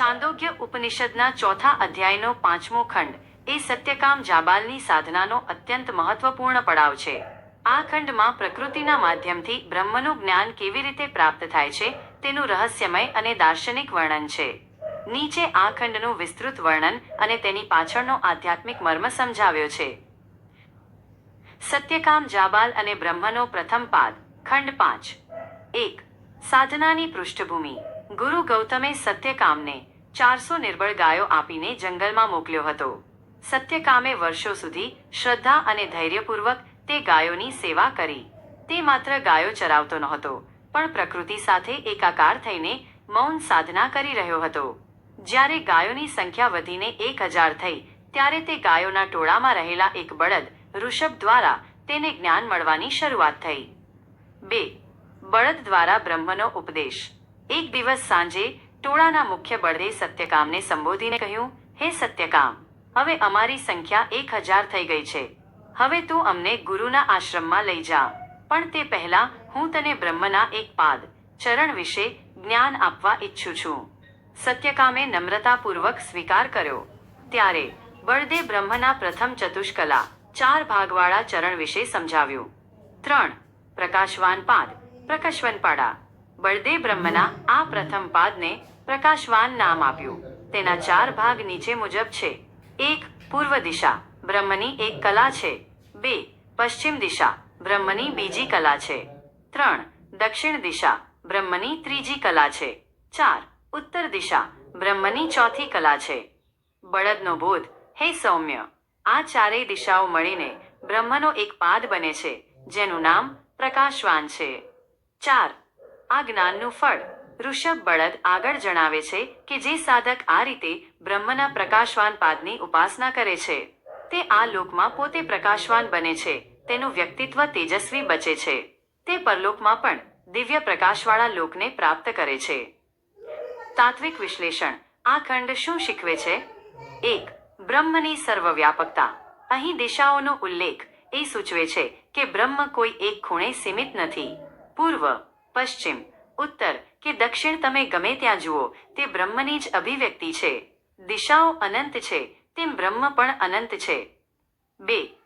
છાંદોગ્ય ઉપનિષદના ચોથા અધ્યાયનો પાંચમો ખંડ એ સત્યકામ જાબાલની સાધનાનો અત્યંત મહત્વપૂર્ણ પડાવ છે. આ ખંડમાં પ્રકૃતિના માધ્યમથી બ્રહ્મનું જ્ઞાન કેવી રીતે પ્રાપ્ત થાય છે તેનું રહસ્યમય અને દાર્શનિક વર્ણન છે. નીચે આ ખંડનું વિસ્તૃત વર્ણન અને તેની પાછળનો આધ્યાત્મિક મર્મ સમજાવ્યો છે. સત્યકામ જાબાલ અને બ્રહ્મનો પ્રથમ પાદ, ખંડ પાંચ. એક, સાધનાની પૃષ્ઠભૂમિ. ગુરુ ગૌતમે સત્યકામને ચારસો નિર્બળ ગાયો આપીને જંગલમાં મોકલ્યો હતો. સત્યકામે વર્ષો સુધી શ્રદ્ધા અને ધૈર્યપૂર્વક તે ગાયોની સેવા કરી. તે માત્ર ગાયો ચરાવતો નહોતો, પણ પ્રકૃતિ સાથે એકાકાર થઈને મૌન સાધના કરી રહ્યો હતો. જ્યારે ગાયોની સંખ્યા વધીને એક હજાર થઈ, ત્યારે તે ગાયોના ટોળામાં રહેલા એક બળદ ઋષભ દ્વારા તેને જ્ઞાન મળવાની શરૂઆત થઈ. બે. બળદ દ્વારા બ્રહ્મનો ઉપદેશ. એક દિવસ સાંજે ટોળાના મુખ્ય બળદે સત્યકામને સંબોધીને કહ્યું, હે સત્યકામ, હવે અમારી સંખ્યા એક હજાર થઈ ગઈ છે. હવે તું અમને ગુરુના આશ્રમમાં લઈ જા. પણ તે પહેલા હું તને બ્રહ્મના એક પાદ, ચરણ વિશે જ્ઞાન આપવા ઈચ્છું છું. સત્યકામે નમ્રતાપૂર્વક સ્વીકાર કર્યો. ત્યારે બળદે બ્રહ્મના પ્રથમ ચતુષ્કલા, ચાર ભાગવાળા ચરણ વિશે સમજાવ્યું. ત્રણ, પ્રકાશવાન પાદ પ્રકાશવન બળદે બ્રહ્મના આ પ્રથમ પાદને પ્રકાશવાન નામ આપ્યું. તેના ચાર ભાગ નીચે મુજબ છે. એક, પૂર્વ દિશા. બ્રહ્મની એક કલા છે. બે, પશ્ચિમ દિશા. બ્રહ્મની બીજી કલા છે. ત્રણ, દક્ષિણ દિશા. બ્રહ્મની ત્રીજી કલા છે. ચાર, ઉત્તર દિશા. બ્રહ્મની ચોથી કલા છે. બળદનો બોધ, હે સૌમ્ય, આ ચારેય દિશાઓ મળીને બ્રહ્મનો એક પાદ બને છે, જેનું નામ પ્રકાશવાન છે. ચાર આ જ્ઞાનનું ફળ. ઋષભ બળદ આગળ જણાવે છે કે જે સાધક આ રીતે બ્રહ્મના પ્રકાશવાન પાદની ઉપાસના કરે છે. તે આ લોકમાં પોતે પ્રકાશવાન બને છે. તેનું વ્યક્તિત્વ તેજસ્વી બચે છે. તે પરલોકમાં પણ દિવ્ય પ્રકાશવાળા લોકને પ્રાપ્ત કરે છે. તાત્વિક વિશ્લેષણ. આ ખંડ શું શીખવે છે? એક, બ્રહ્મની સર્વવ્યાપકતા. અહીં દિશાઓનો ઉલ્લેખ એ સૂચવે છે કે બ્રહ્મ કોઈ એક ખૂણે સીમિત નથી. પૂર્વ પશ્ચિમ, ઉત્તર કે દક્ષિણ તમે ગમે ત્યાં જુઓ, તે બ્રહ્મની જ અભિવ્યક્તિ છે. દિશાઓ અનંત છે, તેમ બ્રહ્મ પણ અનંત છે. બે,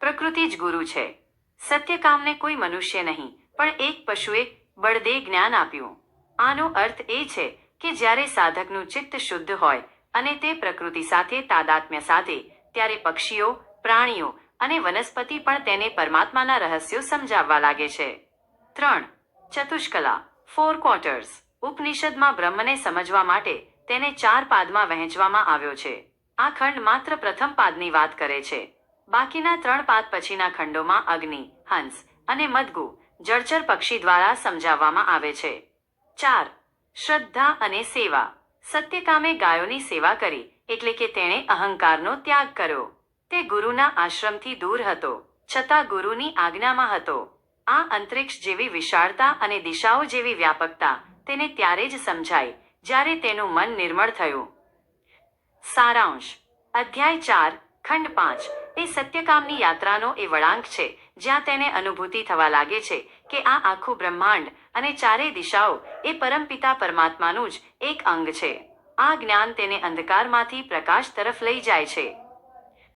પ્રકૃતિ જ ગુરુ છે. સત્યકામને કોઈ મનુષ્ય નહીં, પણ એક પશુએ બળદે જ્ઞાન આપ્યું. આનો અર્થ એ છે કે જ્યારે સાધકનું ચિત્ત શુદ્ધ હોય અને તે પ્રકૃતિ સાથે તાદાત્મ્ય સાથે, ત્યારે પક્ષીઓ, પ્રાણીઓ અને વનસ્પતિ પણ તેને પરમાત્માના રહસ્યો સમજાવવા લાગે છે. ત્રણ ચતુષ્કલા ફોર ક્વાર્ટર્સ ઉપનિષદમાં બ્રહ્મને સમજવા માટે તેને ચાર પાદમાં વહેંચવામાં આવ્યો છે. આ ખંડ માત્ર પ્રથમ પાદની વાત કરે છે. બાકીના ત્રણ પાદ પછીના ખંડોમાં અગ્નિ, હંસ અને મદગુ જળચર પક્ષી દ્વારા સમજાવવામાં આવે છે. ચાર, શ્રદ્ધા અને સેવા. સત્યકામે ગાયોની સેવા કરી, એટલે કે તેણે અહંકારનો ત્યાગ કર્યો. તે ગુરુના આશ્રમથી દૂર હતો, છતાં ગુરુની આજ્ઞામાં હતો. આ અંતરિક્ષ જેવી વિશાળતા અને દિશાઓ જેવી વ્યાપકતા તેને ત્યારે જ સમજાય જ્યારે તેનું મન નિર્મળ થયું. સારાંશ. અધ્યાય ચાર, ખંડ પાંચ. એ સત્યકામની યાત્રાનો એ વળાંક છે, જ્યાં તેને અનુભૂતિ થવા લાગે છે કે આ આખું બ્રહ્માંડ અને ચારેય દિશાઓ એ પરમપિતા પરમાત્માનું જ એક અંગ છે. આ જ્ઞાન તેને અંધકારમાંથી પ્રકાશ તરફ લઈ જાય છે.